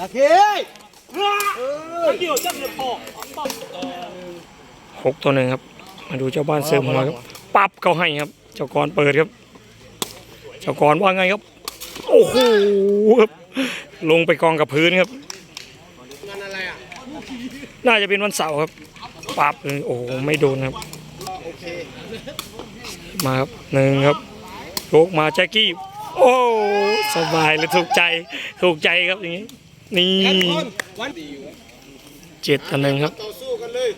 ลักเคหกตัวหนึ่งครับ มาดูเจ้าบ้านเสริมหัวครับ ปั๊บเขาให้ครับ เจ้ากรเปิดครับ เจ้ากรว่าไงครับ โอ้โหครับ ลงไปกองกับพื้นครับ น่าจะเป็นวันเสาร์ครับ ปั๊บเลยโอ้โห ไม่โดนครับ มาครับหนึ่งครับโยกมาแจ็คกี้ โอ้สบายเลยถูกใจถูกใจครับอย่างนี้นี่กันคนวันดีเจ็ดอันหนึ่งครับต่อสู้กันเลย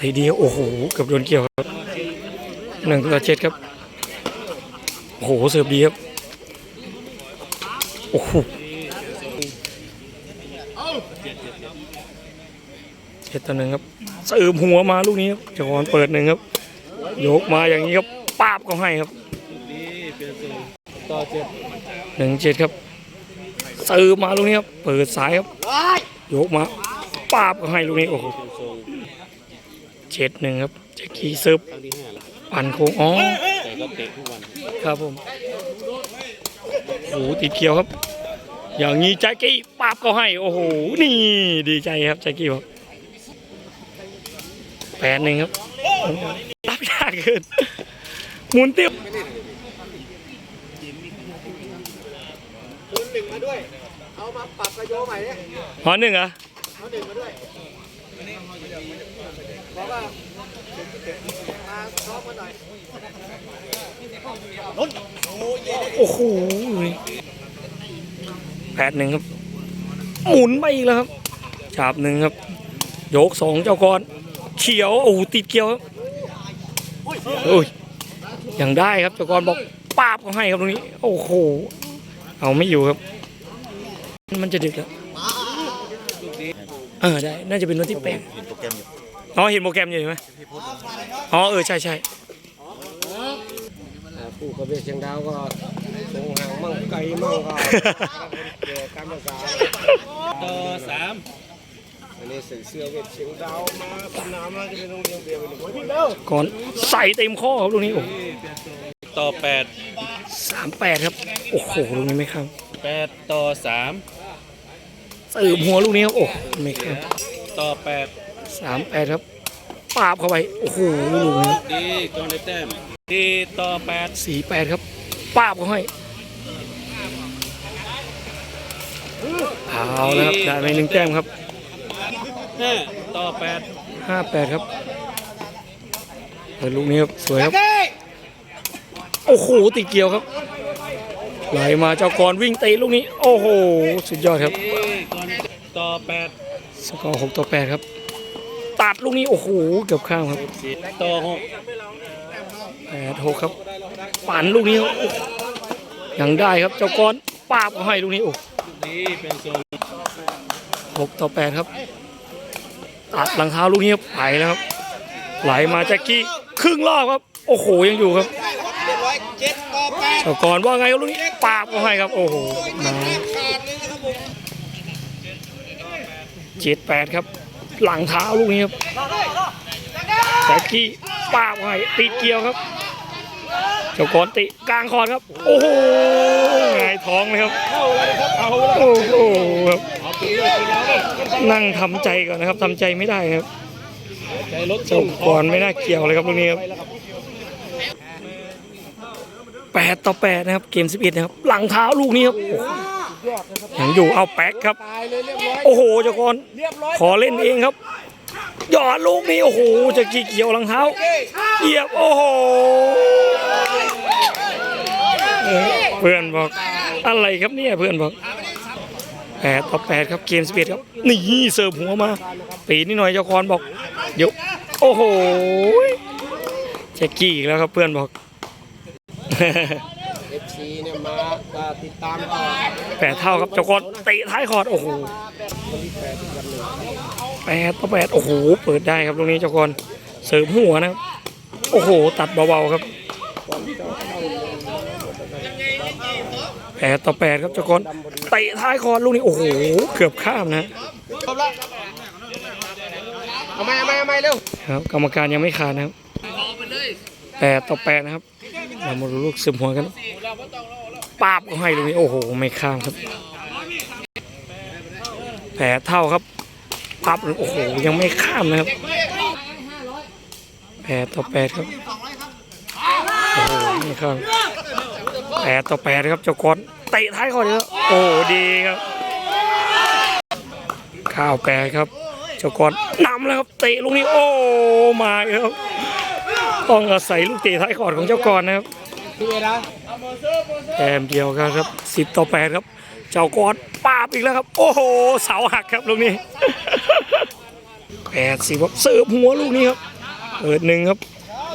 ทีเดียวโอ้โหเกือบโดนเกี่ยวครับหนึ่งต่อเจ็ดครับโอ้โหเสิร์ฟดีครับโอ้โหเจ็ดต่อหนึ่งครับเสิร์ฟหัวมาลูกนี้ครับจักรวาลเปิดหนึ่งครับโยกมาอย่างนี้ครับป้าบก็ให้ครับต่อเจ็บหนึ่งเจ็ดครับเสิร์ฟมาลูกนี้ครับเปิดสายครับยโยกมาป้าบก็ให้ลูกนี้โอ้โหเจ็ดหนึ่งครับแจ็คกี้เซิร์ฟปั่นโค้งอ๋อครับผมโอ้โหติดเขียวครับ อย่างนี้แจ็คกี้ป้าบก็ให้โอ้โหนี่ดีใจครับแจ็คกี้บอกแปดหนึ่งครับ รับยากเกินหมุนเตี้ยวคืนหนึ่งมาด้วย เอามาปรับกระโยใหม่เนี่ยหอหนึ่งเหรอเอาหนึ่งมาด้วยบอกว่ามาซ้อมกันหน่อยโอ้โหแปดหนึ่งครับ หมุนไปอีกแล้วครับฉาบหนึ่งครับ โยกสองเจ้ากรเขียว โอ้โหติดเขียวครับ โอ้ยยังได้ครับเจ้ากรบอกป้าบเขาให้ครับตรงนี้ โอ้โห เอาไม่อยู่ครับ มันจะดึกแล้วเออได้ น่าจะเป็นวันที่แปดอ๋อเห็นโปรแกรมอยู่ใช่ไหมอ๋อเออใช่ใช่ผู้กระเบียเชียงดาวก็ส่งห่างมั่งไกลมั่งก็เกี่ยวตามภาษาต่อสาม อันนี้ใส่เสื้อเวทเชียงดาวมาสนามแล้วจะเป็นโรงเรียนเบียร์ไปหนึ่งคนพี่เด้อก่อนใส่เต็มข้อครับตรงนี้โอ้ต่อแปดสามแปดครับ โอ้โหลูกนี้ไม่เข้าแปดต่อสามเติมหัวลูกนี้ครับโอ้ไม่เข้าต่อแปดสามแปดครับปาบเข้าไปโอ้โหลูกนี้ดีก่อนได้แต้มดีต่อแปดสี่แปดครับปาบเขาให้เอาแล้วครับได้ไปหนึ่งแต้มครับ ห้าต่อแปดห้าแปดครับเปิดลูกนี้ครับสวยครับ โอ้โหติดเกี่ยวครับ ไหลมาเจ้ากรวิ่งเตะลูกนี้ โอ้โห สุดยอดครับดีก่อนต่อแปดสกอร์หกต่อแปดครับ ตัดลูกนี้ โอ้โห เกือบข้ามครับสิบต่อหกแปดหกครับปั่นลูกนี้ครับโอ้ยังได้ครับเจ้ากรป้าบเขาให้ลูกนี้โอ้ดีเป็นทรงหกต่อแปดครับ ตัดหลังเท้าลูกนี้ไปแล้วครับ ไหลมาแจ็คกี้ครึ่งรอบครับ โอ้โหยังอยู่ครับเรียบร้อยเจ็ดต่อแปดเจ้ากรว่าไงครับลูกนี้ปาบเขาให้ครับ โอ้โหมาเลยนะเจ็ดแปดครับ หลังเท้าลูกนี้ครับแจ็คกี้ปาบให้ติดเกียวครับเจ้ากรติกลางคอร์ดครับ โอ้โหหงท้องเลยครับโอ้โหครับ นั่งทำใจก่อนนะครับทำใจไม่ได้ครับเจ้ากรไม่น่าเกี่ยวเลยครับลูกนี้ครับแปดต่อแปดนะครับ เกมสิบเอ็ดนะครับ หลังเท้าลูกนี้ครับยังอยู่เอาแป๊กครับ โอ้โหเจ้ากรเรียบร้อยขอเล่นเองครับหยอดลูกนี้โอ้โหจะกี่เกี่ยวหลังเท้าเหยียบโอ้โหเพื่อนบอกอะไรครับเนี่ยเพื่อนบอก แปดต่อแปดครับเกมสเปีดครับนี่เสิร์ฟหัวมาปีนิดหน่อยเจ้ากรบอกเดี๋ยวโอ้โหแจ็คกี้อีกแล้วครับเพื่อนบอกเอฟซีเนี่ยมาก็ติดตามต่อแปดเท่าครับเจ้ากรเตะท้ายคอร์ดโอ้โหคนที่แปดอีกวันหนึ่งแปดต่อแปดโอ้โหเปิดได้ครับตรงนี้เจ้ากรเสริมหัวนะครับโอ้โห ตัดเบาๆครับแป ดต่อแปดครับเจ้ากรเตะท้ายคอร์ดลูกนี้โอ้โหเกือบข้ามนะจบละเอาไหมเอาไหมเอาไหมเร็วครับกรรมการยังไม่ขาดนะครับแปดต่อแปดนะครับเรามาดูลูกซึมหัวกันปาบก็ให้ตรงนี้โอ้โหไม่ข้ามครับแผลเท่าครับปับโอ้โหยังไม่ข้ามนะครับแปดต่อแปดครับโอ้โหไม่ข้าม แปดต่อแปดครับเจ้ากอนเตะท้ายก่อนเลยครับโอ้ดีครับข้าวแปดครับเจ้ากอนนำแล้วครับเตะลูกนี้โอ้มาอีกครับต้องอาศัยลูกเตะท้ายก่อนของเจ้ากอนนะครับแต้มเดียวกันครับสิบต่อแปดครับเจ้ากอนปาบอีกแล้วครับ โอ้โหเสาหักครับลูกนี้แปดสิบครับเสิร์ฟหัวลูกนี้ครับเปิดหนึ่งครับ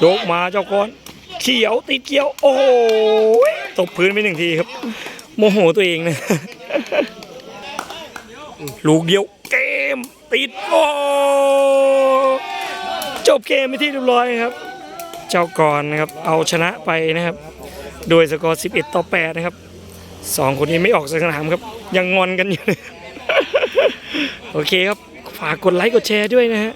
ยกมาเจ้ากอนเขียวติดเกียว โอ้โห ตบพื้นไปหนึ่งทีครับ โมโหตัวเองนะ ลูกเดียวเกมติดโอจบเกมไปที่เรียบร้อยครับ เจ้ากรนะครับ เอาชนะไปนะครับ โดยสกอร์ 11 ต่อ 8 นะครับสองคนนี้ไม่ออกสนามครับ ยังงอนกันอยู่เลยโอเคครับ ฝากกดไลค์กดแชร์ด้วยนะฮะ